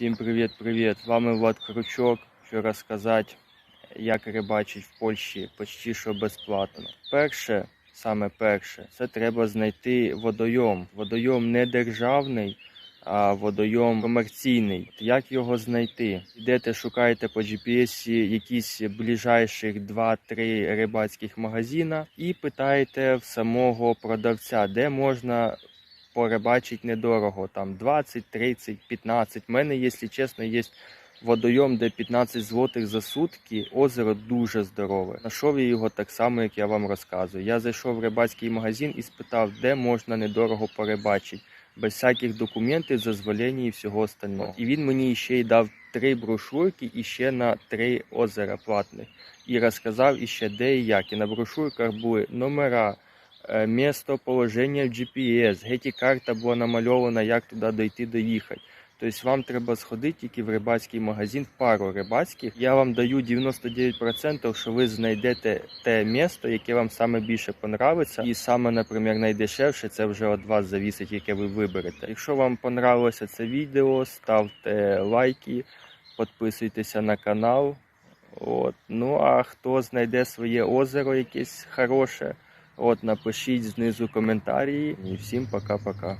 Всім привіт-привіт! Вами Влад Кручок. Що розказати, як рибачить в Польщі почти що безплатно. Перше, саме перше, це треба знайти водойом. Водойом не державний, а водойом комерційний. Як його знайти? Йдете, шукаєте по GPS якісь ближайших 2-3 рибацьких магазина і питаєте в самого продавця, де можна порибачить недорого, там 20, 30, 15. У мене, якщо чесно, є водойом, де 15 злотих за сутки, озеро дуже здорове. Нашов я його так само, як я вам розказую. Я зайшов в рибацький магазин і спитав, де можна недорого порибачити, без всяких документів, дозволень і всього остального. І він мені ще й дав три брошурки і ще на три озера платних. І розказав іще де і як. І на брошурках були номера е, місто положення в GPS, геті карта була намальована, як туди дойти, доїхати. Тобто вам треба сходити тільки в рибацький магазин, пару рибацьких. Я вам даю 99%, що ви знайдете те місто, яке вам саме більше понравиться. І саме, наприклад, найдешевше це вже від вас завісить, яке ви виберете. Якщо вам понравилося це відео, ставте лайки, підписуйтеся на канал. От. Ну а хто знайде своє озеро якесь хороше, от напишіть знизу коментарі. І всім пока-пока.